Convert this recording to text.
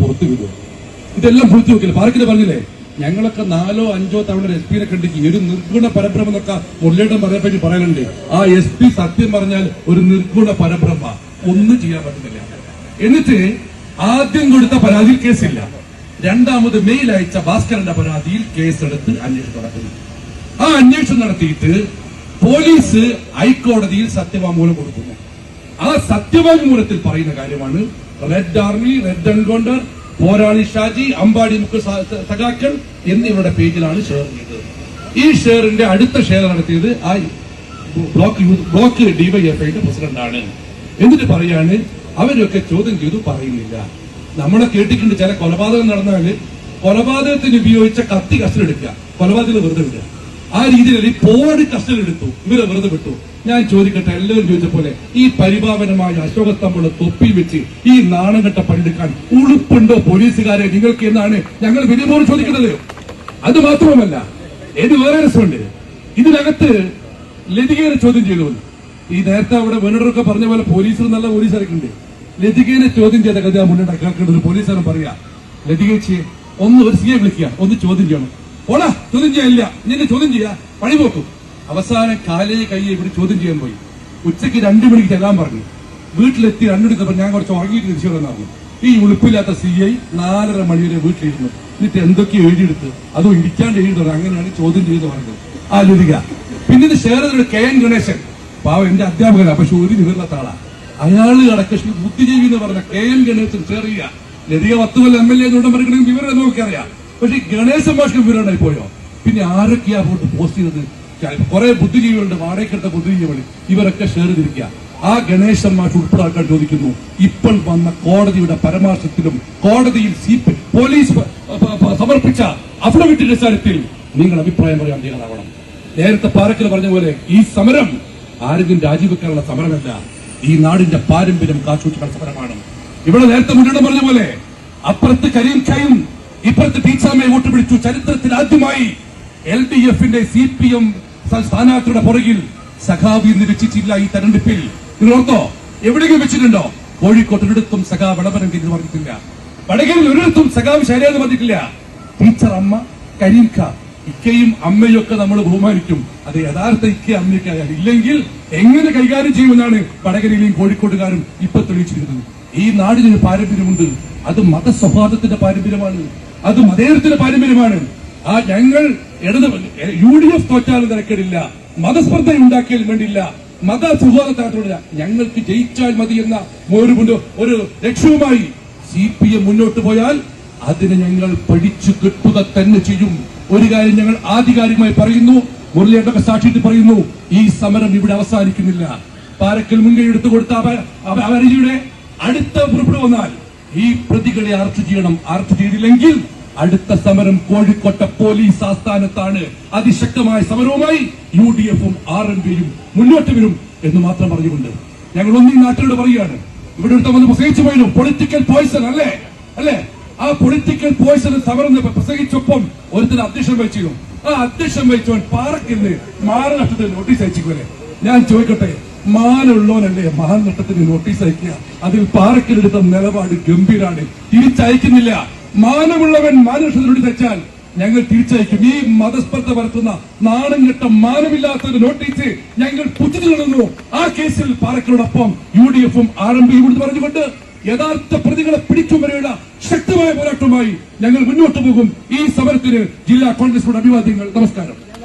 പുറത്തു ഇതെല്ലാം പൂഴ്ത്തി വെക്കില്ല പാർക്കിന് പറഞ്ഞില്ലേ? ഞങ്ങളൊക്കെ നാലോ അഞ്ചോ തവണ എസ് പിനെ കണ്ടിട്ട് ഒരു നിർഗുണ പരബ്രഹ്മ എന്നൊക്കെ മുരളിയുടെ പറയപ്പറ്റി പറയാനുണ്ട്. ആ എസ് പി സത്യം പറഞ്ഞാൽ ഒരു നിർഗുണ പരബ്രഹ്മ. ഒന്നും ചെയ്യാൻ പറ്റുന്നില്ല. എന്നിട്ട് ആദ്യം കൊടുത്ത പരാതി കേസില്ല. രണ്ടാമത് മെയിൽ അയച്ച ഭാസ്കരന്റെ പരാതിയിൽ കേസെടുത്ത് അന്വേഷണം നടത്തുന്നു ആ അന്വേഷണം നടത്തിയിട്ട് പോലീസ് ഹൈക്കോടതിയിൽ സത്യവാങ്മൂലം കൊടുക്കുന്നു. ആ സത്യവാങ്മൂലത്തിൽ പറയുന്ന കാര്യമാണ് റെഡ് ആർമി റെഡ് എൻകൗണ്ടർ പോരാളി ഷാജി അമ്പാടി മുക്ക് സഖാക്കൾ എന്നിവരുടെ പേജിലാണ് ഷെയർ ചെയ്തത്. ഈ ഷെയറിന്റെ അടുത്ത ഷെയർ നടത്തിയത് ആ ബ്ലോക്ക് ബ്ലോക്ക് ഡിവൈഎഫ്ഐയുടെ പ്രസിഡന്റാണ്. എന്നിട്ട് പറയാണ് അവരൊക്കെ ചോദ്യം ചെയ്തു പറയുന്നില്ല. നമ്മളെ കേട്ടിട്ടുണ്ട് ചില കൊലപാതകം നടന്നാൽ കൊലപാതകത്തിന് ഉപയോഗിച്ച കത്തി കസ്റ്റഡിയെടുക്കുക കൊലപാതകം വെറുതെ വിടുക. ആ രീതിയിൽ ഈ പോടി കസ്റ്റഡി എടുത്തു ഇവരെ വെറുതെ വിട്ടു. ഞാൻ ചോദിക്കട്ടെ എല്ലാവരും ചോദിച്ച പോലെ ഈ പരിഭാവനമായ അശോകസ്തംഭുള്ള തൊപ്പി വെച്ച് ഈ നാണംകെട്ട പണിയെടുക്കാൻ ഉളുപ്പുണ്ടോ പോലീസുകാരെ? നിങ്ങൾക്ക് എന്നാണ് ഞങ്ങൾ വിധിപോലെ ചോദിക്കുന്നത്? അത് മാത്രവുമല്ല ഇത് വേറെ രസമുണ്ട്. ഇതിനകത്ത് ലതികേനെ ചോദ്യം ചെയ്തു. ഈ നേരത്തെ അവിടെ വേണടൊക്കെ പറഞ്ഞ പോലെ പോലീസിൽ നല്ല പോലീസുകാരൊക്കെ ഉണ്ട് ലതികേനെ ചോദ്യം ചെയ്ത കഥ മുന്നോട്ട് കേൾക്കേണ്ട ഒരു പോലീസുകാരൻ പറയാ ലതികേച്ചിയെ ഒന്ന് ഒരു സിയെ വിളിക്കുക ഒന്ന് ചോദ്യം ചെയ്യണം. ഓടാ ചോദ്യം ചെയ്യാനില്ല നിന്നെ ചോദ്യം ചെയ്യാ. പണി പോക്കും. അവസാനം കാലേ കയ്യെ ഇവിടെ ചോദ്യം ചെയ്യാൻ പോയി. ഉച്ചയ്ക്ക് രണ്ടു മണിക്ക് ചെല്ലാൻ പറഞ്ഞു. വീട്ടിലെത്തി രണ്ടു ഞാൻ കുറച്ച് ഉറങ്ങിയിട്ട് തിരിച്ചു പറഞ്ഞു. ഈ ഉളുപ്പില്ലാത്ത സി ഐ നാലര മണി വരെ വീട്ടിലിരുന്നു. എന്നിട്ട് എന്തൊക്കെ എഴുതിയെടുത്ത്. അതും ഇരിക്കാണ്ട് എഴുതുന്നത് അങ്ങനെയാണ് ചോദ്യം ചെയ്ത് പറഞ്ഞത്. ആ ലതിക പിന്നീട് ഷെയർ ചെയ്തൊരു കെ എൻ ഗണേശൻ. പാവം എന്റെ അധ്യാപകനാണ് പക്ഷെ ഒരു നിവരുന്ന താളാ അയാൾ അടക്കം ബുദ്ധിജീവി എന്ന് പറഞ്ഞ കെ എൻ ഗണേശൻ ഷെയർ ചെയ്യുക. ലതിക പത്ത് കൊല്ലം എം എൽ എ പറയുകയാണെങ്കിൽ വിവരം നോക്കിയറിയാം പക്ഷെ ഈ ഗണേശൻ ഭാഷക്ക് വിവരമായി പോയോ? പിന്നെ ആരൊക്കെയാ പോയിട്ട് പോസ്റ്റ് ചെയ്തത്? കുറെ ബുദ്ധിജീവികളുണ്ട് വാടകയ്ക്കെടുത്ത ബുദ്ധിജീവികൾ ഇവരൊക്കെ ഷെയർ ചെയ്തിരിക്കുക. ആ ഗണേശൻ മാഷ് ഉൾപ്പെടാക്കാൻ ചോദിക്കുന്നു. ഇപ്പോൾ വന്ന കോടതിയുടെ പരാമർശത്തിലും കോടതിയിൽ സി പോലീസ് സമർപ്പിച്ച അഫിഡവിറ്റിന്റെ അടിസ്ഥാനത്തിൽ നിങ്ങൾ അഭിപ്രായം പറയാൻ തയ്യാറാവണം. നേരത്തെ പാറക്കൽ പറഞ്ഞ പോലെ ഈ സമരം ആരെങ്കിലും രാജിവെക്കാനുള്ള സമരമല്ല. ഈ നാടിന്റെ പാരമ്പര്യം കാച്ചുവെച്ചുള്ള സമരമാണ്. ഇവിടെ നേരത്തെ മുന്നോട്ട് പറഞ്ഞ പോലെ അപ്പുറത്ത് കരീം ഖയും ഇപ്പുറത്ത് ടീച്ചറമ്മയെ വോട്ട് പിടിച്ചു ചരിത്രത്തിൽ ആദ്യമായി എൽ ഡി എഫിന്റെ സി പി എം സ്ഥാനാർത്ഥിയുടെ പുറകിൽ സഖാവ് എന്ന് വെച്ചിട്ടില്ല ഈ തെരഞ്ഞെടുപ്പിൽ. നിങ്ങൾ ഓർത്തോ? എവിടെയെങ്കിലും വെച്ചിട്ടുണ്ടോ? കോഴിക്കോട്ടിനടുത്തും സഖാ വിളംബരം ചെയ്ത് പറഞ്ഞിട്ടില്ല വടകരയിൽ ഒരിടത്തും സഖാവ് ശരിയാന്ന് പറഞ്ഞിട്ടില്ല ടീച്ചർ അമ്മ കരീം ഇക്കയും അമ്മയും ഒക്കെ നമ്മൾ ബഹുമാനിക്കും. അത് യഥാർത്ഥ ഇക്ക അമ്മയൊക്കെ ഇല്ലെങ്കിൽ എങ്ങനെ കൈകാര്യം ചെയ്യുമെന്നാണ് വടകരയിലെയും കോഴിക്കോട്ടുകാരും ഇപ്പൊ തെളിയിച്ചിരിക്കുന്നത്. ഈ നാടിനൊരു പാരമ്പര്യമുണ്ട്. അത് മതസൗഹാർദ്ദത്തിന്റെ പാരമ്പര്യമാണ്. അത് മതേതരത്തിന്റെ പാരമ്പര്യമാണ്. ആ ഞങ്ങൾ ഇടത് യു ഡി എഫ് തോറ്റാലും തിരക്കിടില്ല. മതസ്പർദ്ധ ഉണ്ടാക്കിയാലും വേണ്ടില്ല മത സൗഹാർദ്ദത്തിലുള്ള ഞങ്ങൾക്ക് ജയിച്ചാൽ മതി എന്ന ഒരു ഒരു ലക്ഷ്യവുമായി സി പി എം മുന്നോട്ട് പോയാൽ അതിന് ഞങ്ങൾ പഠിച്ചു കിട്ടുക തന്നെ ചെയ്യും. ഒരു കാര്യം ഞങ്ങൾ ആധികാരികമായി പറയുന്നു. മുരളിയേട്ടൊക്കെ സാക്ഷിയിട്ട് പറയുന്നു ഈ സമരം ഇവിടെ അവസാനിക്കുന്നില്ല. പാരക്കൽ മുൻകൈ എടുത്തു കൊടുത്ത അവ- അവ- അവരുടെ അടുത്ത പുറപ്പെടു വന്നാൽ ഈ പ്രതികളെ അറസ്റ്റ് ചെയ്യണം. അറസ്റ്റ് ചെയ്തില്ലെങ്കിൽ അടുത്ത സമരം കോഴിക്കോട്ടെ പോലീസ് ആസ്ഥാനത്താണ്. അതിശക്തമായ സമരവുമായി യു ഡി എഫും ആർ എം പിയും മുന്നോട്ട് വരും എന്ന് മാത്രം പറഞ്ഞുകൊണ്ട് ഞങ്ങൾ ഒന്നീ നാട്ടിലൂടെ പറയുകയാണ്. ഇവിടെ അടുത്ത് വന്ന് പ്രസംഗിച്ചു പോയിരുന്നു പൊളിറ്റിക്കൽ പോയിസൺ അല്ലേ? അല്ലേ? ആ പൊളിറ്റിക്കൽ പോയിസൺ സമരം പ്രസംഗിച്ചൊപ്പം ഒരുത്തിന് അധ്യക്ഷൻ വഹിച്ചിരുന്നു. ആ അധ്യക്ഷൻ വഹിച്ചവൻ പാറക്കിന്ന് മാരനഷ്ടത്തിന് നോട്ടീസ് അയച്ചില്ലേ ഞാൻ ചോദിക്കട്ടെ മാനുള്ളവനല്ലേ മഹാനഷ്ടത്തിന് നോട്ടീസ് അയക്കുക? അതിൽ പാറക്കിലെടുത്ത നിലപാട് ഗംഭീരാണ്. തിരിച്ചയക്കുന്നില്ല. മാനമുള്ളവൻ മാനനഷ്ടത്തിന് തെച്ചാൽ ഞങ്ങൾ തിരിച്ചയക്കും. ഈ മതസ്പർദ്ധ പരത്തുന്ന നാണം മാനമില്ലാത്ത ഒരു നോട്ടീസ് ഞങ്ങൾ പുച്ഛിച്ചു ആ കേസിൽ പാറക്കളോടൊപ്പം യു ഡി എഫും ആർ എം പിയും പറഞ്ഞുകൊണ്ട് യഥാർത്ഥ പ്രതികളെ പിടിക്കും വരെയുള്ള ശക്തമായ പോരാട്ടവുമായി ഞങ്ങൾ മുന്നോട്ട് പോകും. ഈ സമരത്തിന് ജില്ലാ കോൺഗ്രസ് അഭിവാദ്യങ്ങൾ. നമസ്കാരം.